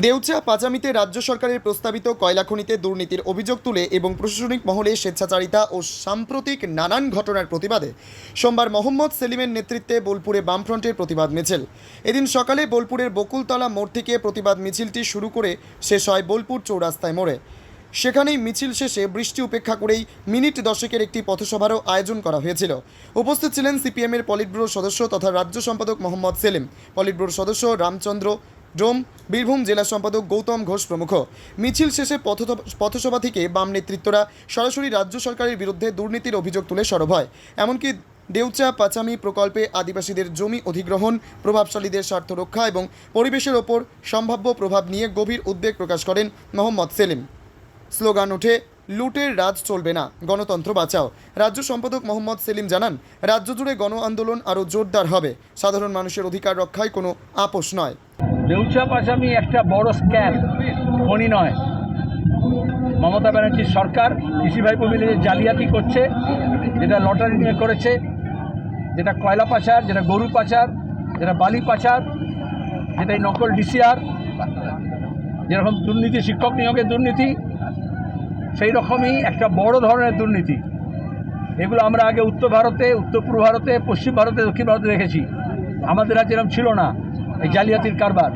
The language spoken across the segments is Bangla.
দেউচা পাচামিতে রাজ্য সরকারের প্রস্তাবিত কয়লা খনিতে দুর্নীতির অভিযোগ তুলে এবং প্রশাসনিক মহলে স্বেচ্ছাচারিতা ও সাম্প্রতিক নানান ঘটনার প্রতিবাদে সোমবার মোহাম্মদ সেলিমের নেতৃত্বে বোলপুরে বামফ্রন্টের প্রতিবাদ মিছিল। এদিন সকালে বোলপুরের বকুলতলা মোড় থেকে প্রতিবাদ মিছিলটি শুরু করে শেষ হয় বোলপুর চৌরাস্তায় মোড়ে। সেখানেই মিছিল শেষে বৃষ্টি উপেক্ষা করেই মিনিট দশেকের একটি পথসভারও আয়োজন করা হয়েছিল। উপস্থিত ছিলেন সিপিএমের পলিট ব্যুরোর সদস্য তথা রাজ্য সম্পাদক মোহাম্মদ সেলিম। পলিট ব্যুরোর সদস্য রামচন্দ্র ডোম বীরভূম জেলা সম্পাদক গৌতম ঘোষ প্রমুখ। মিছিল শেষে পথ- পথসভা থেকে বাম নেতৃত্বরা সরাসরি রাজ্য সরকারের বিরুদ্ধে দুর্নীতির অভিযোগ তুলে সরব হয়। এমনকি দেউচা, পাচামি প্রকল্পে আদিবাসীদের জমি অধিগ্রহণ, প্রভাবশালীদের স্বার্থ রক্ষা এবং পরিবেশের ওপর সম্ভাব্য প্রভাব নিয়ে গভীর উদ্বেগ প্রকাশ করেন মোহাম্মদ সেলিম। স্লোগান ওঠে, লুটের রাজ চলবে না, গণতন্ত্র বাঁচাও। রাজ্য সম্পাদক মোহাম্মদ সেলিম জানান, রাজ্য জুড়ে গণ আন্দোলন আরও জোরদার হবে। সাধারণ মানুষের অধিকার রক্ষায় কোনো আপোষ নয়। দেউচা পাশামি একটা বড় স্ক্যাম খনি নয়। মমতা ব্যানার্জির সরকার কৃষি ভাইপো মিলে যে জালিয়াতি করছে, যেটা লটারি নিয়ে করেছে, যেটা কয়লা পাচার, যেটা গরু পাচার, যেটা বালি পাচার যেটা নকল ডিসিআর, যেরকম দুর্নীতি, শিক্ষক নিয়োগের দুর্নীতি, সেই রকমই একটা বড় ধরনের দুর্নীতি। এগুলো আমরা আগে উত্তর ভারতে, উত্তর পূর্ব ভারতে, পশ্চিম ভারতে, দক্ষিণ ভারতে দেখেছি। আমাদের রাজ্যে এরকম ছিল না এই জালিয়াতির কারবার।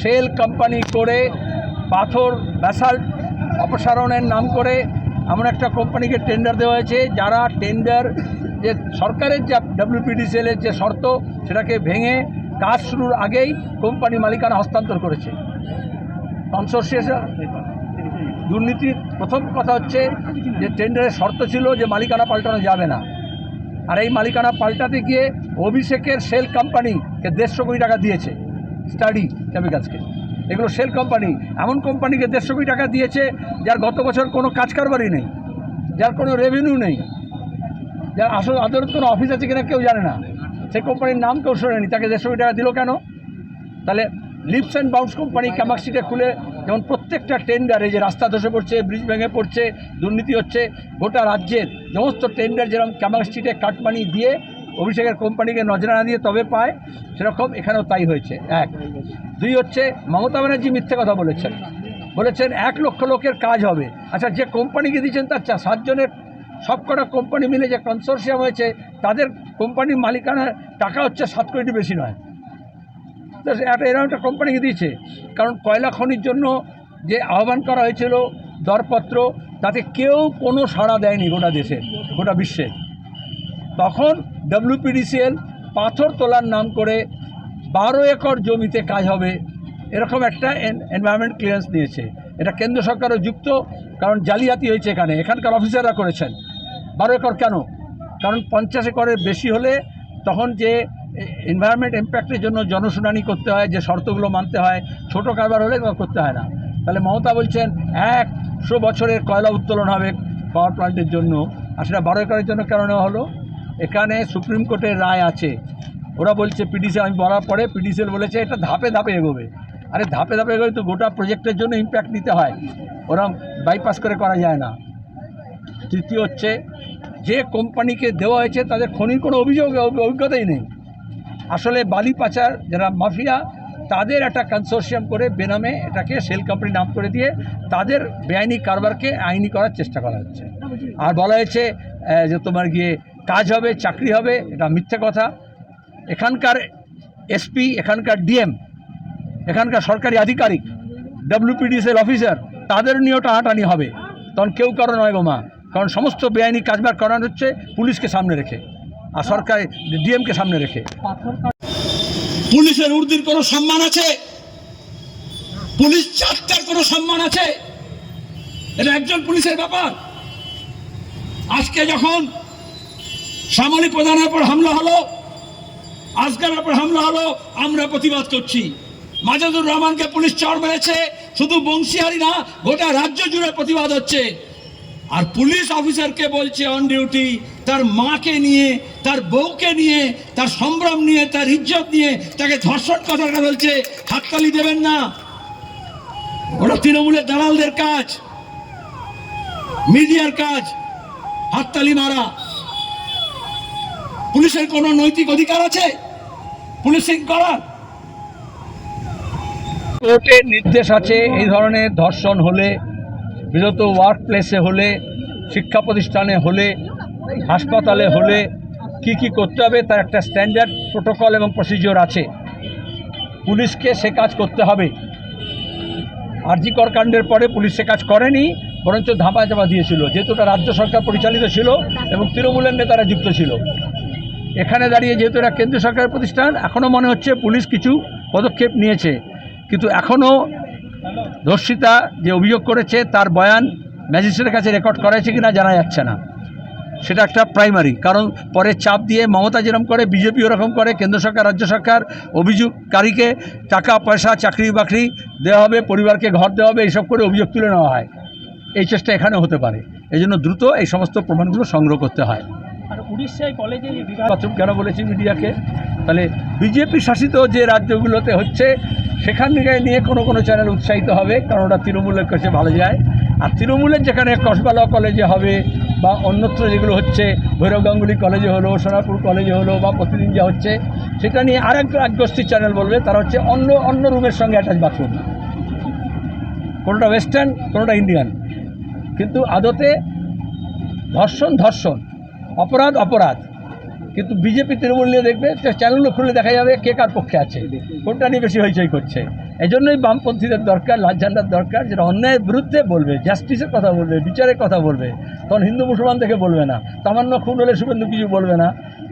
সেল কোম্পানি করে পাথর ব্যাসাল্ট অপসারণের নাম করে এমন একটা কোম্পানিকে টেন্ডার দেওয়া হয়েছে, যারা টেন্ডার যে সরকারের যা ডাব্লিউপিডিসিএলের যে শর্ত, সেটাকে ভেঙে কাজ শুরুর আগেই কোম্পানি মালিকানা হস্তান্তর করেছে। কনসোর্সিয়েশন দুর্নীতির প্রথম কথা হচ্ছে যে টেন্ডারের শর্ত ছিল যে মালিকানা পাল্টানো যাবে না। আর এই মালিকানা পাল্টাতে গিয়ে অভিষেকের সেল কোম্পানিকে দেড়শো কোটি টাকা দিয়েছে। স্টাডি কেমিক্যালসকে এগুলো সেল কোম্পানি এমন কোম্পানিকে দেড়শো কোটি টাকা দিয়েছে, যার গত বছর কোনো কাজ কারবারই নেই, যার কোনো রেভিনিউ নেই, যার আসল আদালত কোনো অফিস আছে কিনা কেউ জানে না। সেই কোম্পানির নাম কেউ শোনেনি, তাকে দেড়শো কোটি টাকা দিল কেন? তাহলে লিপস অ্যান্ড বাউন্স কোম্পানি ক্যামাক্সিটা খুলে যেমন প্রত্যেকটা টেন্ডারে যে রাস্তা ধসে পড়ছে ব্রিজ ভেঙে পড়ছে, দুর্নীতি হচ্ছে, গোটা রাজ্যের সমস্ত টেন্ডার যেরকম ক্যামাক্সিটে কাটমানি দিয়ে অভিষেকের কোম্পানিকে নজরানা দিয়ে তবে পায়, সেরকম এখানেও তাই হয়েছে। এক। দুই হচ্ছে, মমতা ব্যানার্জি মিথ্যে কথা বলেছেন। বলেছেন, এক লক্ষ লোকের কাজ হবে। আচ্ছা যে কোম্পানিকে দিয়েছেন তার সাতজনের সবকটা কোম্পানি মিলে যে কনসোর্সিয়াম হয়েছে, তাদের কোম্পানির মালিকানার টাকা হচ্ছে সাত কোটি বেশি নয়। তো একটা এরকম একটা কোম্পানিকে দিয়েছে। কারণ কয়লা খনির জন্য যে আহ্বান করা হয়েছিল, দরপত্র, তাতে কেউ কোনো সাড়া দেয়নি গোটা দেশে, গোটা বিশ্বে। তখন ডব্লিউপিডিসিএল পাথর তোলার নাম করে বারো একর জমিতে কাজ হবে। এরকম একটা এনভায়রনমেন্ট ক্লিয়ারেন্স নিয়েছে এটা কেন্দ্র সরকারও যুক্ত, কারণ জালিয়াতি হয়েছে এখানে। এখানকার অফিসাররা করেছেন। বারো একর কেন? কারণ পঞ্চাশ একরের বেশি হলে তখন যে এনভায়রনমেন্ট ইম্প্যাক্টের জন্য জনশুনানি করতে হয়, যে শর্তগুলো মানতে হয়, ছোট কারবার হলে করতে হয় না। তাহলে মমতা বলছেন একশো বছরের কয়লা উত্তোলন হবে পাওয়ার প্ল্যান্টের জন্য। আর সেটা বারো একরের জন্য কেন নেওয়া হলো? এখানে সুপ্রিম কোর্টের রায় আছে। ওরা বলছে পিডিসিএল আমি বলার পরে পিডিসিএল বলেছে, এটা ধাপে ধাপে এগোবে। আরে ধাপে ধাপে এগোবে তো গোটা প্রজেক্টের জন্য ইম্প্যাক্ট নিতে হয়। ওরম বাইপাস করে করা যায় না। তৃতীয় হচ্ছে, যে কোম্পানিকে দেওয়া হয়েছে, তাদের খনির কোনো অভিযোগ, অভিজ্ঞতাই নেই। আসলে বালি পাচার, যারা মাফিয়া, তাদের একটা কনসোর্শিয়াম করে বেনামে এটাকে সেল কোম্পানি নাম করে দিয়ে তাদের বেআইনি কারবারকে আইনি করার চেষ্টা করা হচ্ছে। আর বলা হয়েছে যে তোমার গিয়ে কাজ হবে, চাকরি হবে, এটা মিথ্যে কথা। এখানকার এসপি এখানকার ডিএম এখানকার সরকারি আধিকারিক ডাব্লিউপিডিসিএল অফিসার তাদের নিয়েও টানাটানি হবে। তখন কেউ কারও নয় গো মা কারণ সমস্ত বেআইনি কাজবার করানো হচ্ছে, পুলিশকে সামনে রেখে, আর সরকার ডিএমকে সামনে রেখে। পুলিশের উর্দির কোনো সম্মান আছে? পুলিশ চারটার কোনো সম্মান আছে? এটা একজন পুলিশের ব্যাপার। আজকে যখন সামলি প্রধানের উপর হামলা হলো, আজকের উপর হামলা হলো, আমরা প্রতিবাদ করছি। মাজাদুর রহমানকে পুলিশ চর মেরেছে, শুধু বংশীহারি না, গোটা রাজ্য জুড়ে প্রতিবাদ হচ্ছে। আর পুলিশ অফিসারকে বলছে অন ডিউটি তার মাকে নিয়ে, তার বউকে নিয়ে, তার সম্ভ্রম নিয়ে, তার ইজ্জত নিয়ে, তাকে ধর্ষণ কথাটা বলছে, হাততালি দেবেন না। ওটা তৃণমূলের দালালদের কাজ, মিডিয়ার কাজ, হাততালি মারা। পুলিশের কোনো নৈতিক অধিকার আছে? পুলিশিং করার? কোর্টের নির্দেশ আছে এই ধরনের ধর্ষণ হলে, বিরত ওয়ার্ক প্লেসে হলে, শিক্ষা প্রতিষ্ঠানে হলে, হাসপাতালে হলে কি কি করতে হবে তার একটা স্ট্যান্ডার্ড প্রোটোকল এবং প্রসিজিওর আছে। পুলিশকে সে কাজ করতে হবে। আরজিকর কাণ্ডের পরে পুলিশ সে কাজ করেনি, বরঞ্চ ধাপা চাপা দিয়েছিল। যেহেতু রাজ্য সরকার পরিচালিত ছিল এবং তৃণমূলের নেতারা যুক্ত ছিল। এখানে দাঁড়িয়ে যেহেতু এটা কেন্দ্র সরকারের প্রতিষ্ঠান এখনও মনে হচ্ছে পুলিশ কিছু পদক্ষেপ নিয়েছে। কিন্তু এখনও ধর্ষিতা যে অভিযোগ করেছে, তার বয়ান ম্যাজিস্ট্রেটের কাছে রেকর্ড করা হয়েছে কিনা জানা যাচ্ছে না। সেটা একটা প্রাইমারি, কারণ পরে চাপ দিয়ে মমতা যেরকম করে বিজেপি ওরকম করে, কেন্দ্র সরকার, রাজ্য সরকার, অভিযোগকারীকে টাকা, পয়সা, চাকরি, বাকরি দেওয়া হবে, পরিবারকে ঘর দেওয়া হবে, এইসব করে অভিযোগ তুলে নেওয়া হয়। এই চেষ্টা এখানে হতে পারে। এই জন্য দ্রুত এই সমস্ত প্রমাণগুলো সংগ্রহ করতে হয়। উড়িষ্যায় কলেজে বাথরুম কেন বলেছি মিডিয়াকে? তাহলে বিজেপি শাসিত যে রাজ্যগুলোতে হচ্ছে সেখান থেকে নিয়ে কোনো কোনো চ্যানেল উৎসাহিত হবে, কারণ ওটা তৃণমূলের কাছে ভালো যায়। আর তৃণমূলের যেখানে কসবা ল কলেজে হবে, বা অন্যত্র যেগুলো হচ্ছে, ভৈরব গাঙ্গুলি কলেজে হলো, সোনারপুর কলেজে হলো, বা প্রতিদিন যা হচ্ছে, সেটা নিয়ে আরেক এক গোষ্ঠীর চ্যানেল বলবে, তারা হচ্ছে অন্য অন্য রুমের সঙ্গে অ্যাটাচ বাথরুম কোনোটা ওয়েস্টার্ন কোনোটা ইন্ডিয়ান কিন্তু আদতে ধর্ষণ ধর্ষণ। অপরাধ অপরাধ। কিন্তু বিজেপি তৃণমূল নিয়ে দেখবে চ্যানেলগুলো খুলে দেখা যাবে কে কার পক্ষে আছে কোনটা নিয়ে বেশি হইচই করছে। এই জন্যই বামপন্থীদের দরকার লাল ঝান্ডার দরকার যেটা অন্যায়ের বিরুদ্ধে বলবে জাস্টিসের কথা বলবে বিচারের কথা বলবে। তখন হিন্দু মুসলমান দেখে বলবে না তামান্য খুন হলে শুভেন্দু কিছু বলবে না।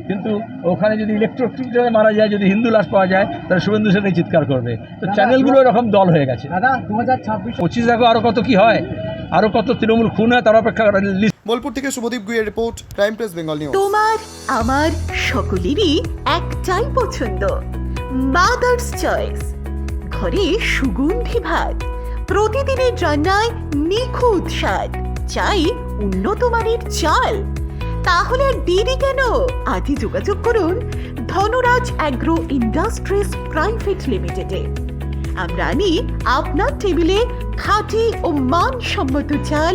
কিন্তু ওখানে যদি ইলেকট্রোকিউশনে মারা যায় যদি হিন্দু লাশ পাওয়া যায় তাহলে শুভেন্দু সেটাই চিৎকার করবে। তো চ্যানেলগুলো এরকম দল হয়ে গেছে। দাদা দু হাজার ছাব্বিশ পঁচিশ দেখো আরও কত কি হয় আরও কত তৃণমূল খুন হয় তার অপেক্ষা লিস্ট বোলপুর থেকে শুভদীপ গুইয়ের রিপোর্ট, ক্রাইম প্রেস বেঙ্গল নিউজ। তোমার, আমার সকলেরই একটাই পছন্দ মাদার্স চয়েস ঘরে সুগন্ধি ভাত, প্রতিদিনের রান্নায় নিখুঁত স্বাদ, চাই উন্নত মানের চাল। তাহলে আর দেরি কেন? আজই যোগাযোগ করুন ধনরাজ অ্যাগ্রো ইন্ডাস্ট্রিজ প্রাইভেট লিমিটেডে। আমরা আনি আপনার টেবিলে খাঁটি ও মানসম্মত চাল